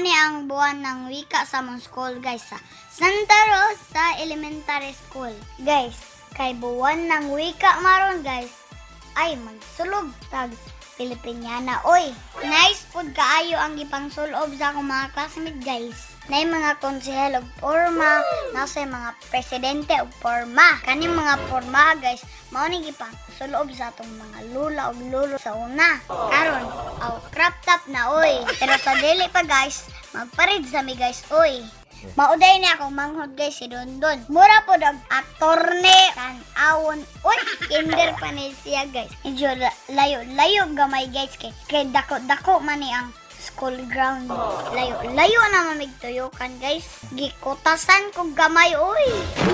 ni ang buwan ng wika sa mong school guys sa Santa Rosa Elementary School. Guys, kay buwan ng wika maron guys ay magsulog tag Pilipiniana. Oy, nice food kaayo ang gipangsulob sa akong mga classmate guys. Nay mga konsehel og porma, nasa mga presidente og porma. Kani mga porma guys, mao ni gipang sulob sa atong mga lula og lulo sa una. Karon, aw crop top na oy. Pero sa dili pa guys, magparid sa mi guys oy. Mauday ni akong manghod guys si Dondon. Mura po dag atorne kan awon. Uy, kinder pa ni siya guys. Medyo la- layo-layo gamay guys kay kay dako-dako man ni ang school ground. Layo-layo na mamigtuyokan guys. Gikutasan kog gamay uy.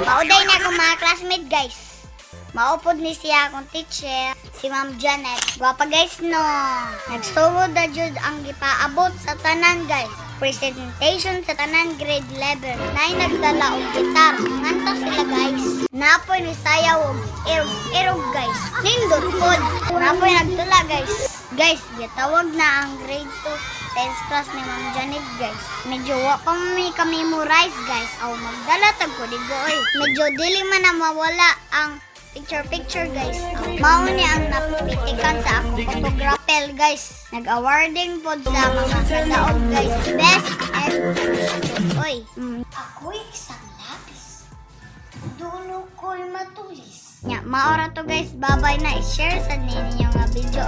Mauday ni akong mga classmate guys. Maupod ni siya akong teacher, si Ma'am Janet. Gwapa guys no. Nagsugod na jud ang gipaabot sa tanan guys. Presentation sa tanan grade 11. Nay nagdala og gitar. Nganta sila guys. Napoy ni sayaw og irog-irog guys. Nindot pod. Napoy nagtula guys. Guys, gitawag na ang grade 2 science class ni Ma'am Janet guys. Medyo wa pa may ka-memorize guys. Aw magdala tag ko digo oy. Medyo dili man na mawala ang picture picture guys. Mao ni ang napipitikan sa akong photographer guys. Nag-awarding pod sa mga kadaog guys. Best and Oy, mm, ako'y isang lapis. Dulo ko'y matulis. Nya, maora to guys. Babay na i-share sa ninyo nga video.